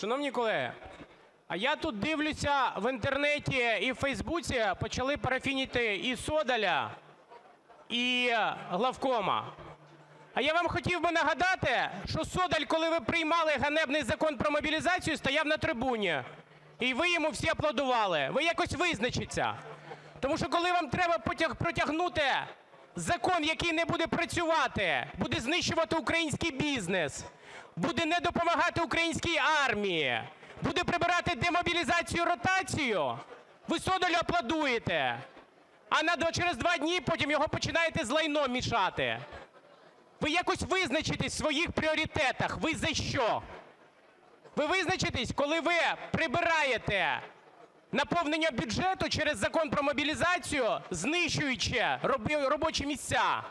Шановні колеги, а я тут дивлюся в Інтернеті і в Фейсбуці почали парафініти і Содоля, і главкома. А я вам хотів би нагадати, що Содоль, коли ви приймали ганебний Закон про мобілізацію, стояв на трибуні, і ви йому всі аплодували. Ви якось визначіться. Тому що коли вам треба потяг- протягнути закон, який не буде працювати, буде знищувати український бізнес, буде не допомагати українській армії, буде прибирати демобілізацію, ротацію, ви Содолю аплодуєте. А через два дні потім його починаєте з лайном мішати. Ви якось визначитесь в своїх пріоритетах. Ви за що? Ви визначитесь, коли ви прибираєте наповнення бюджету через Закон про мобілізацію, знищуючи робочі місця,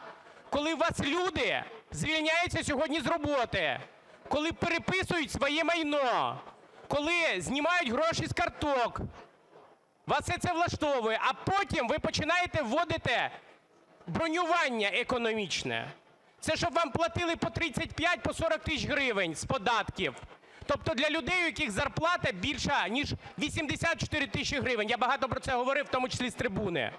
коли у вас люди звільняються сьогодні з роботи, коли переписують своє майно, коли знімають гроші з карток. Вас все це влаштовує, а потім ви починаєте вводити бронювання економічне. Це щоб вам платили по 35, по 40 тисяч гривень з податків. Тобто для людей, у яких зарплата більша, ніж 84 тисячі гривень. Я багато про це говорив, в тому числі з трибуни.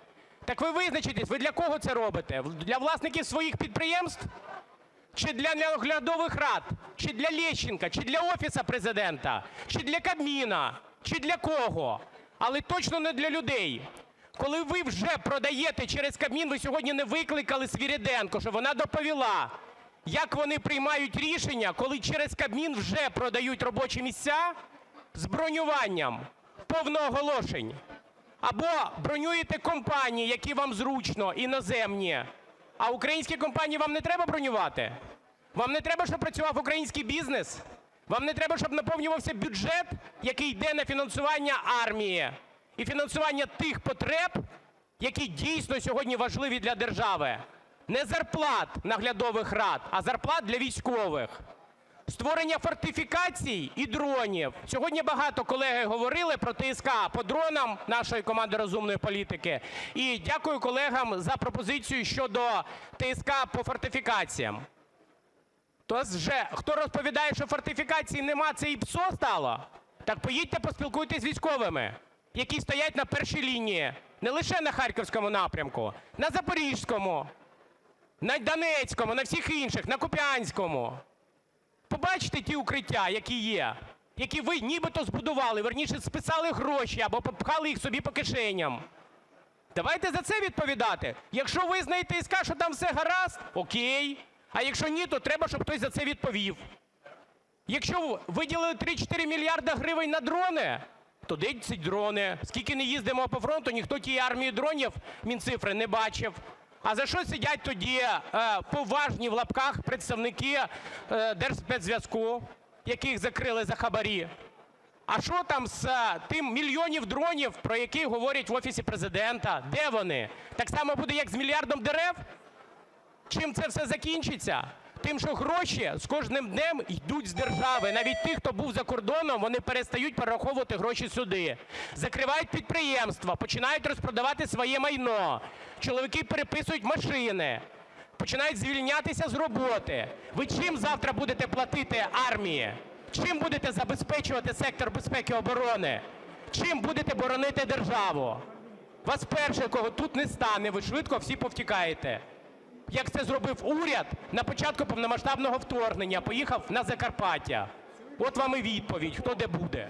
Так ви визначитесь, ви для кого це робите? Для власників своїх підприємств? Чи для наглядових рад? Чи для Лещенка? Чи для Офісу Президента? Чи для Кабміна? Чи для кого? Але точно не для людей. Коли ви вже продаєте через Кабмін, ви сьогодні не викликали Свіріденко, щоб вона доповіла, як вони приймають рішення, коли через Кабмін вже продають робочі місця з бронюванням, повно оголошень. Або бронюєте компанії, які вам зручно, іноземні, а українські компанії вам не треба бронювати? Вам не треба, щоб працював український бізнес? Вам не треба, щоб наповнювався бюджет, який йде на фінансування армії і фінансування тих потреб, які дійсно сьогодні важливі для держави? Не зарплат наглядових рад, а зарплат для військових. Створення фортифікацій і дронів. Сьогодні багато колеги говорили про ТСК по дронам нашої команди розумної політики. І дякую колегам за пропозицію щодо ТСК по фортифікаціям. То вже хто розповідає, що фортифікацій нема, це і ПСО стало? Так поїдьте поспілкуйтесь з військовими, які стоять на першій лінії, не лише на Харківському напрямку, на Запорізькому, на Донецькому, на всіх інших, на Куп'янському. Побачите ті укриття, які є, які ви нібито збудували, верніше списали гроші або попхали їх собі по кишеням. Давайте за це відповідати. Якщо визнаєте ТСК, що там все гаразд, окей. А якщо ні, то треба, щоб хтось за це відповів. Якщо виділили 3-4 мільярда гривень на дрони, то де ці дрони? Скільки не їздимо по фронту, ніхто тієї армії дронів, Мінцифри, не бачив. А за що сидять тоді е, поважні в лапках представники е, Держспецзв'язку, яких закрили за хабарі? А що там з е, тим мільйонів дронів, про які говорять в Офісі Президента? Де вони? Так само буде, як з мільярдом дерев? Чим це все закінчиться? Тим, що гроші з кожним днем йдуть з держави. Навіть ті, хто був за кордоном, вони перестають перераховувати гроші сюди. Закривають підприємства, починають розпродавати своє майно. Чоловіки переписують машини, починають звільнятися з роботи. Ви чим завтра будете платити армії? Чим будете забезпечувати сектор безпеки і оборони? Чим будете боронити державу? Вас перше, кого тут не стане, ви швидко всі повтікаєте як це зробив уряд на початку повномасштабного вторгнення, поїхав на Закарпаття. От вам і відповідь, хто де буде.